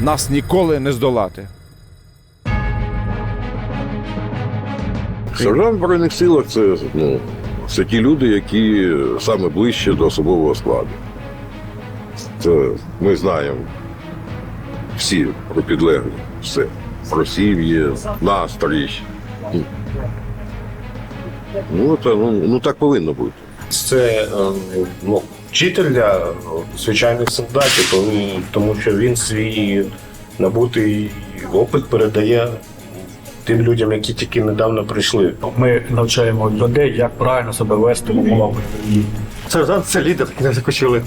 нас ніколи не здолати. Сержант в Збройних силах це, ну, це ті люди, які саме ближче до особового складу. Це ми знаємо всі про підлеглі, все. Про сім'ї, настрій. Ну, це, ну, ну так повинно бути. Це е, ну, вчитель для е, звичайних солдатів, тому, тому що він свій набутий опит передає тим людям, які тільки недавно прийшли. Ми навчаємо людей, як правильно себе вести в умовах. Сержант це лідер, як закочили.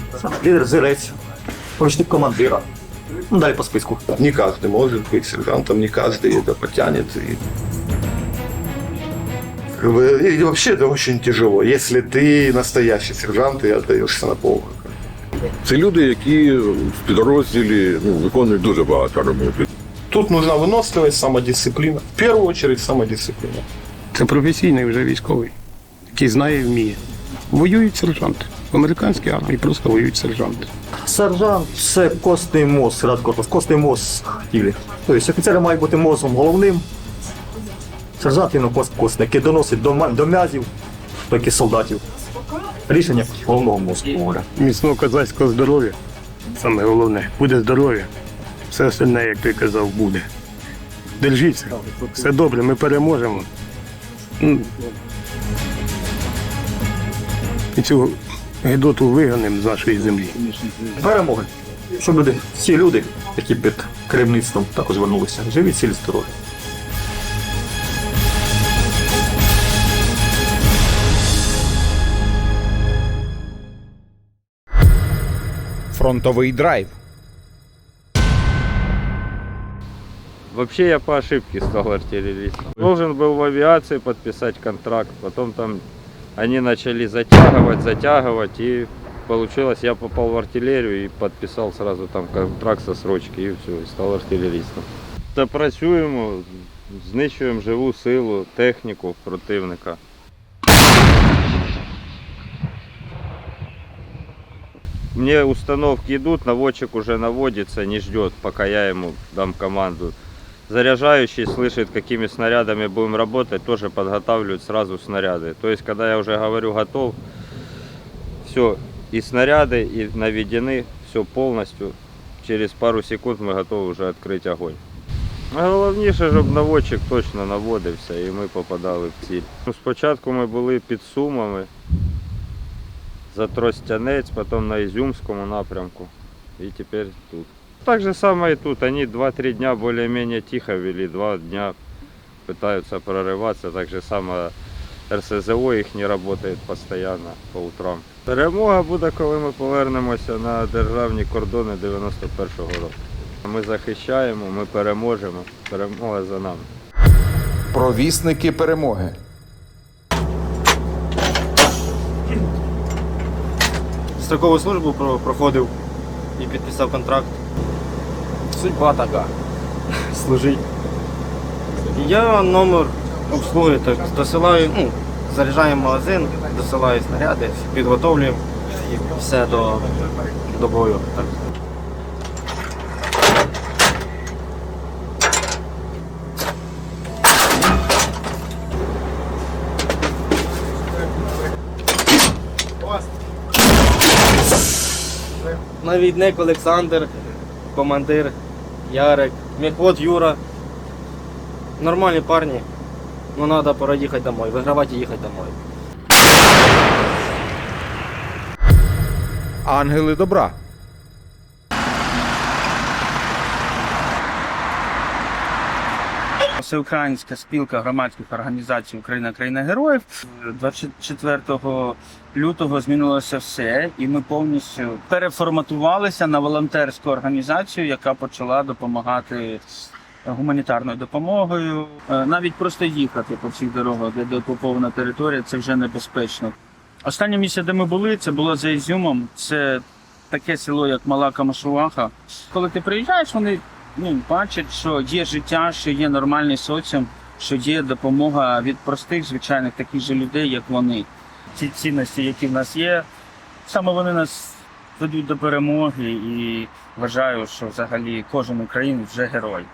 Лідер зірець, помічник командира. Ну, далі по списку. Не каждый может быть сержантом, не каждый это потянет. И... Как бы, и вообще это очень тяжело, если ты настоящий сержант и отдаешься на полную. Це люди, які в підрозділі ну, виконують дуже багато роботи. Тут нужна виносливість, самодисципліна. В першу чергу самодисципліна. Це професійний вже військовий, який знає і вміє. Воюють сержанти. В американській армії просто воюють сержанти. Сержант це костний мозг, рад корпус, костний мозг тілі. Тобто офіцери мають бути мозгом головним. Сержант який доносить до, до м'язів, так і солдатів. Рішення головного мозку. говоря. Міцного козацького здоров'я. Саме головне, буде здоров'я. Все остальне, як ти казав, буде. Держіться. Все добре, ми переможемо. І цю гидоту виганемо з нашої землі. Перемоги. Щоб люди, всі люди, які під керівництвом також вернулися, живі цілі здорові. Фронтовий драйв. Вообще я по ошибке стал артиллеристом. Должен был в авиации подписать контракт, потом там они начали затягивать, затягивать, и получилось, я попал в артиллерию и подписал сразу там контракт со срочки, и все, и стал артилерістом. Та працюємо, знищуємо живу силу, техніку противника. Мне установки идут, наводчик уже наводится, не ждет, пока я ему дам команду. Заряжающий слышит, какими снарядами будем работать, тоже подготавливают сразу снаряды. То есть, когда я уже говорю готов, все, и снаряды, и наведены, все полностью. Через пару секунд мы готовы уже открыть огонь. А головніше, щоб наводчик точно наводився і ми попадали в ціль. Ну, Спочатку ми були під Сумами, за Тростянець, потім на Ізюмському напрямку і тепер тут. Так же самое и тут. Они 2-3 дня более-менее тихо вели, 2 дня пытаются прорываться. Так же само РСЗО їх не работает постоянно по утрам. Перемога буде, коли ми повернемося на державні кордони 91-го року. Ми захищаємо, ми переможемо. Перемога за нами. Провісники перемоги. Строкову службу проходив і підписав контракт. Судьба така. Служить. Я номер обслуги так досилаю, ну, заряджаємо магазин, досилаю снаряди, підготовлюємо і все до, до бою. Так. Навідник Олександр, командир Ярик, мехвод Юра. Нормальні парні. Ну треба пора їхати домой, вигравати і їхати домой. Ангели добра. Всеукраїнська спілка громадських організацій Україна країна героїв 24 лютого змінилося все, і ми повністю переформатувалися на волонтерську організацію, яка почала допомагати гуманітарною допомогою. Е, Навіть просто їхати по всіх дорогах, де деокупована територія, це вже небезпечно. Останнє місце, де ми були, це було за Ізюмом. Це таке село, як Мала Камашуваха. Коли ти приїжджаєш, вони ну, бачать, що є життя, що є нормальний соціум, що є допомога від простих, звичайних таких же людей, як вони. Ці цінності, які в нас є, саме вони нас ведуть до перемоги і вважаю, що взагалі кожен українець вже герой.